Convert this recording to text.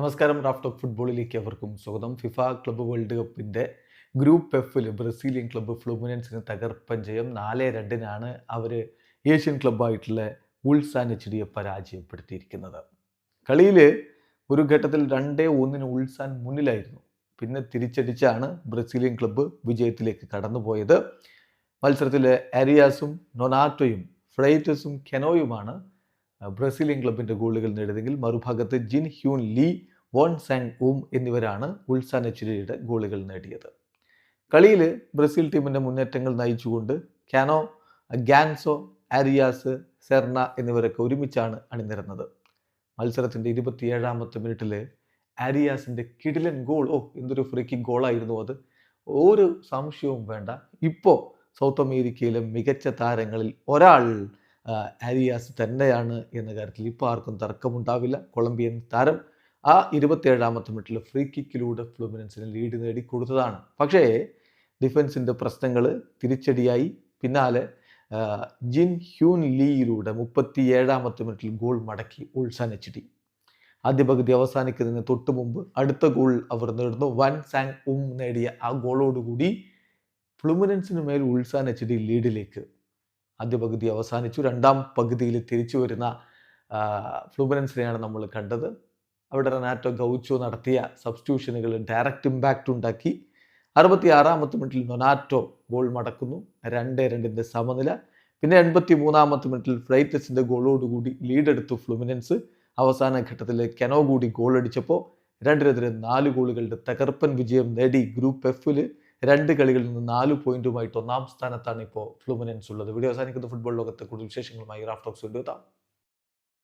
നമസ്കാരം raft of ഫുട്ബോളിലേക്ക് അവർക്കും സ്വാഗതം. ഫിഫ ക്ലബ്ബ് വേൾഡ് കപ്പിന്റെ ഗ്രൂപ്പ് എഫിൽ ബ്രസീലിയൻ ക്ലബ്ബ് ഫ്ലൂമിനൻസിന് തകർപ്പൻ ജയം നാല് രണ്ടിനാണ് അവർ ഏഷ്യൻ ക്ലബ്ബായിട്ടുള്ള ഉൾസാൻ എച്ച് ഡിയെ പരാജയപ്പെടുത്തിയിരിക്കുന്നത്. കളിയിൽ ഒരു ഘട്ടത്തിൽ രണ്ടേ ഒന്നിന് ഉൾസാൻ മുന്നിലായിരുന്നു. പിന്നെ തിരിച്ചടിച്ചാണ് ബ്രസീലിയൻ ക്ലബ്ബ് വിജയത്തിലേക്ക് കടന്നുപോയത്. മത്സരത്തിലെ അരിയാസും നൊനാറ്റോയും ഫ്രൈറ്റസും കെനോയുമാണ് ബ്രസീലിയൻ ക്ലബിന്റെ ഗോളുകൾ നേടിയതെങ്കിൽ മറുഭാഗത്ത് Jin Hyun Lee Won Sang Eom എന്നിവരാണ് ഉൾസാൻ എച്ചുരിയുടെ ഗോളുകൾ നേടിയത്. കളിയിൽ ബ്രസീൽ ടീമിന്റെ മുന്നേറ്റങ്ങൾ നയിച്ചുകൊണ്ട് കാനോ ഗാൻസോ ആരിയാസ് സെർണ എന്നിവരൊക്കെ ഒരുമിച്ചാണ് അണിനിരന്നത്. മത്സരത്തിന്റെ ഇരുപത്തിയേഴാമത്തെ മിനിറ്റിൽ ആരിയാസിന്റെ കിടിലൻ ഗോൾ ഓ എന്തൊരു ഫ്രീക്കിംഗ് ഗോളായിരുന്നു അത്. ഒരു സംശയവും വേണ്ട. ഇപ്പോൾ സൗത്ത് അമേരിക്കയിലെ മികച്ച താരങ്ങളിൽ ഒരാൾ ആരിയാസ് തന്നെയാണ് എന്ന കാര്യത്തിൽ ഇപ്പോൾ ആർക്കും തർക്കമുണ്ടാവില്ല. കൊളംബിയൻ താരം ആ ഇരുപത്തിയേഴാമത്തെ മിനിറ്റിൽ ഫ്രീ കിക്കിലൂടെ ഫ്ലൂമിനൻസിന് ലീഡ് നേടി കൊടുത്തതാണ്. പക്ഷേ ഡിഫൻസിന്റെ പ്രശ്നങ്ങൾ തിരിച്ചടിയായി. പിന്നാലെ ജിൻ ഹ്യൂൻ ലീയിലൂടെ മുപ്പത്തി ഏഴാമത്തെ മിനിറ്റിൽ ഗോൾ മടക്കി ഉൾസാൻ ആദ്യ പകുതി അവസാനിക്കുന്നതിന് തൊട്ട് മുമ്പ് അടുത്ത ഗോൾ അവർ നേടുന്നു. വൻ സാങ് ഉം നേടിയ ആ ഗോളോടുകൂടി ഫ്ലുമിനൻസിന് മേൽ ഉൾസാൻ ലീഡിലേക്ക് ആദ്യ പകുതി അവസാനിച്ചു. രണ്ടാം പകുതിയിൽ തിരിച്ചു വരുന്ന ഫ്ലൂമിനൻസിനെയാണ് നമ്മൾ കണ്ടത്. അവിടെ റനാറ്റോ ഗൗച്ചോ നടത്തിയ സബ്സ്റ്റിറ്റ്യൂഷനുകൾ ഡയറക്റ്റ് ഇമ്പാക്റ്റ് ഉണ്ടാക്കി. അറുപത്തി ആറാമത്തെ മിനിറ്റിൽ നൊനാറ്റോ ഗോൾ മടക്കുന്നു. രണ്ട് രണ്ടിന്റെ സമനില. പിന്നെ എൺപത്തി മൂന്നാമത്തെ മിനിറ്റിൽ ഫ്രൈറ്റസിന്റെ ഗോളോടുകൂടി ലീഡെടുത്തു ഫ്ലുമിനൻസ്. അവസാന ഘട്ടത്തിൽ കെനോ കൂടി ഗോൾ അടിച്ചപ്പോൾ രണ്ടിനെതിരെ നാല് ഗോളുകളുടെ തകർപ്പൻ വിജയം നേടി ഗ്രൂപ്പ് എഫിൽ രണ്ട് കളികളിൽ നിന്ന് നാല് പോയിന്റുമായിട്ട് ഒന്നാം സ്ഥാനത്താണ് ഇപ്പോൾ ഫ്ലുമിനൻസ് ഉള്ളത്. വീഡിയോ അവസാനിക്കുന്ന. ഫുട്ബോൾ ലോകത്തെ കൂടുതൽ വിശേഷങ്ങളുമായി റാഫ്റ്റോക്സ് കൊണ്ടുവെത്താം